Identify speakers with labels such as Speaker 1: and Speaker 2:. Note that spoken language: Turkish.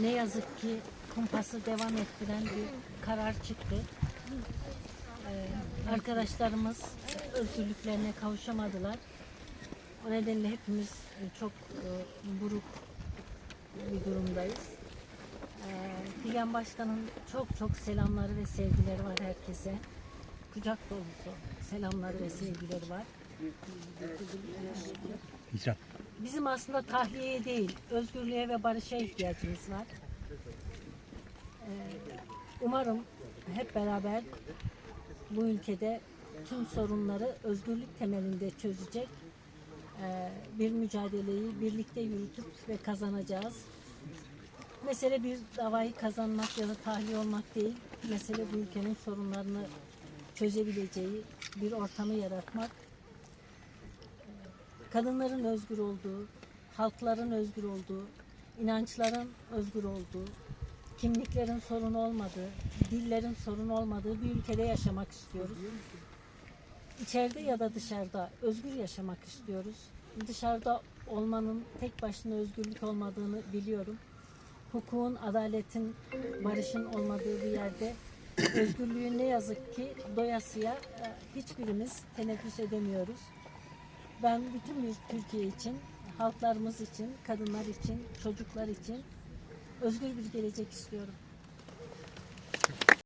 Speaker 1: ne yazık ki kumpası devam ettiren bir karar çıktı. Ee, arkadaşlarımız özgürlüklerine kavuşamadılar. O nedenle hepimiz e, çok e, buruk bir durumdayız. Ee, Figen Başkan'ın çok çok selamları ve sevgileri var herkese. Kucak dolusu selamları ve sevgileri var.
Speaker 2: İcra.
Speaker 1: Bizim aslında tahliyeye değil, özgürlüğe ve barışa ihtiyacımız var. Ee, Umarım hep beraber bu ülkede tüm sorunları özgürlük temelinde çözecek e, bir mücadeleyi birlikte yürütüp ve kazanacağız. Mesele bir davayı kazanmak ya da tahliye olmak değil. Mesele bu ülkenin sorunlarını çözebileceği bir ortamı yaratmak kadınların özgür olduğu, halkların özgür olduğu, inançların özgür olduğu, kimliklerin sorun olmadığı, dillerin sorun olmadığı bir ülkede yaşamak istiyoruz. İçeride ya da dışarıda özgür yaşamak istiyoruz. Dışarıda olmanın tek başına özgürlük olmadığını biliyorum. Hukukun, adaletin, barışın olmadığı bir yerde özgürlüğü ne yazık ki doyasıya e, hiçbirimiz teneffüs edemiyoruz. Ben bütün bir Türkiye için, halklarımız için, kadınlar için, çocuklar için özgür bir gelecek istiyorum.